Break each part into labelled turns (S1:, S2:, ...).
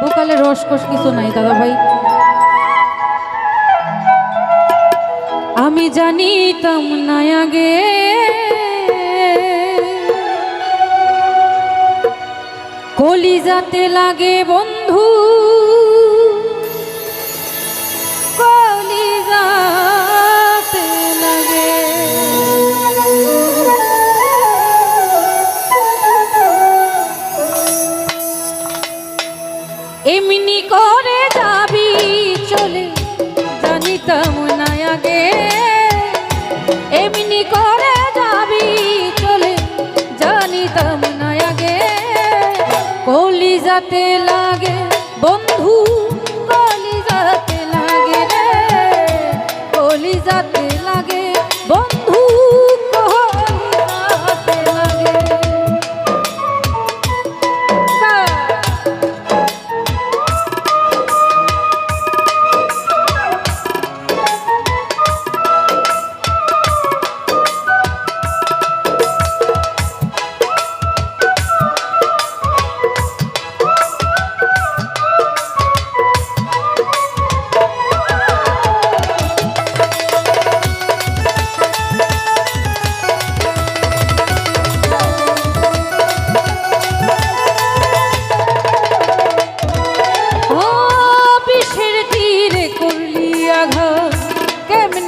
S1: বোকালে রসকস কিছু নাই দাদা ভাই। আমি জানিতাম না আগে। কলিজাতে লাগে বন্ধু। করে যাবি চলে আগে। যাতে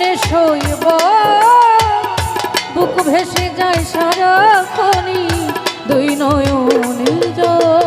S1: কেমনে শৈব বুক ভেসে যায় সারা দুই নয় জল।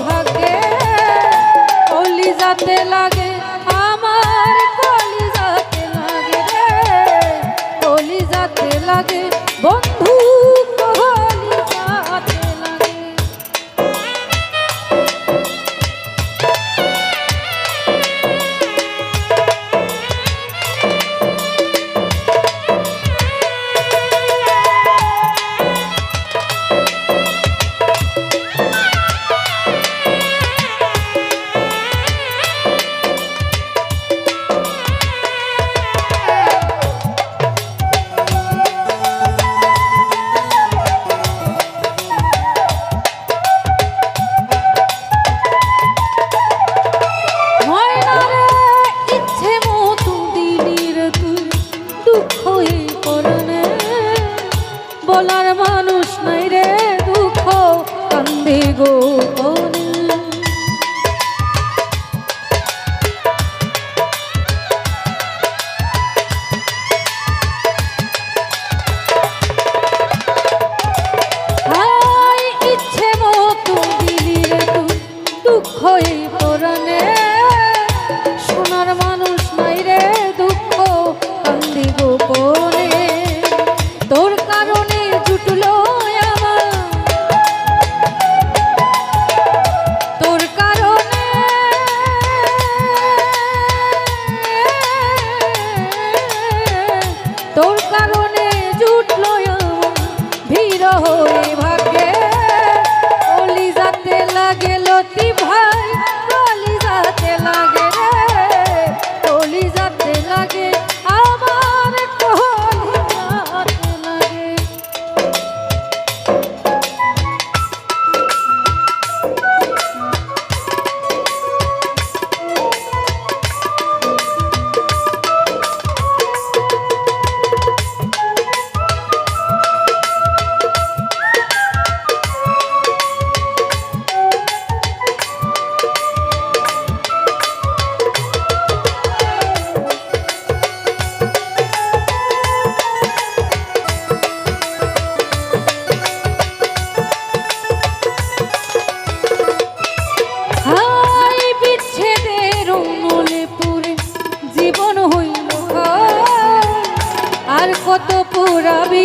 S1: ভাগে কলি যাতে লাগে আমার কলি যাতে লাগে কলি যাতে লাগে বন্ধু আর মানুষ নাই রে দুঃখ কান্দি গো ইচ্ছে মতো দিলি রে পরনে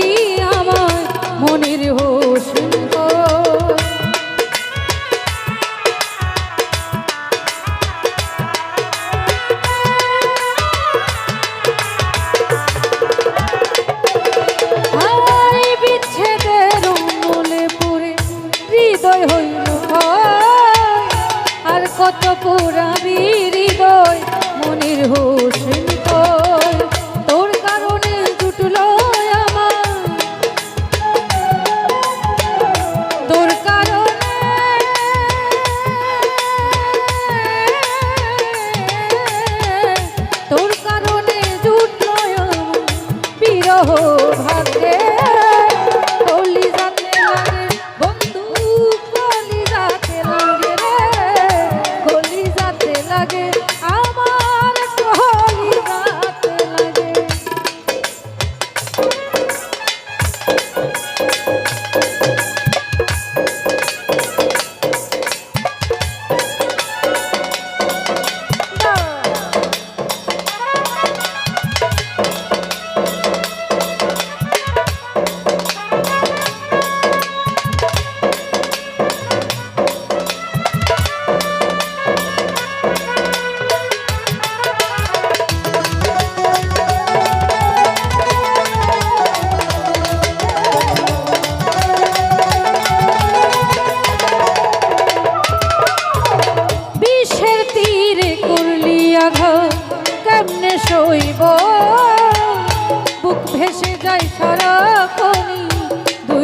S1: दी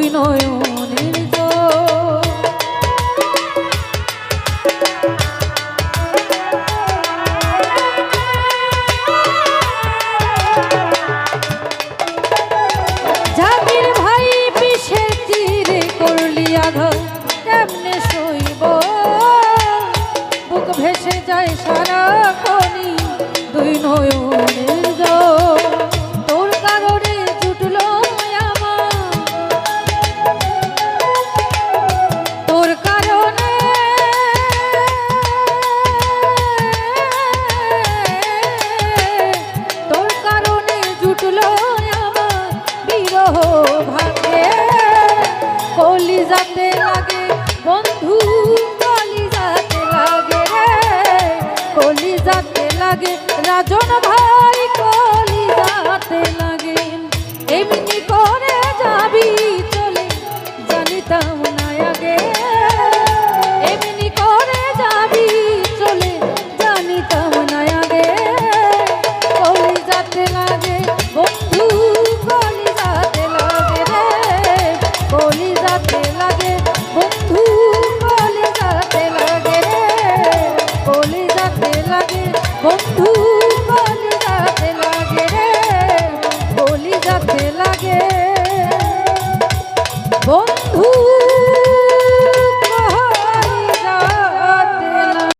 S1: নয়নের তো জামির ভাই পিসের তীরে করলি আঘাত, কেমনে বুক ভেসে যায় সারা কনি দুই নয়নের রাজন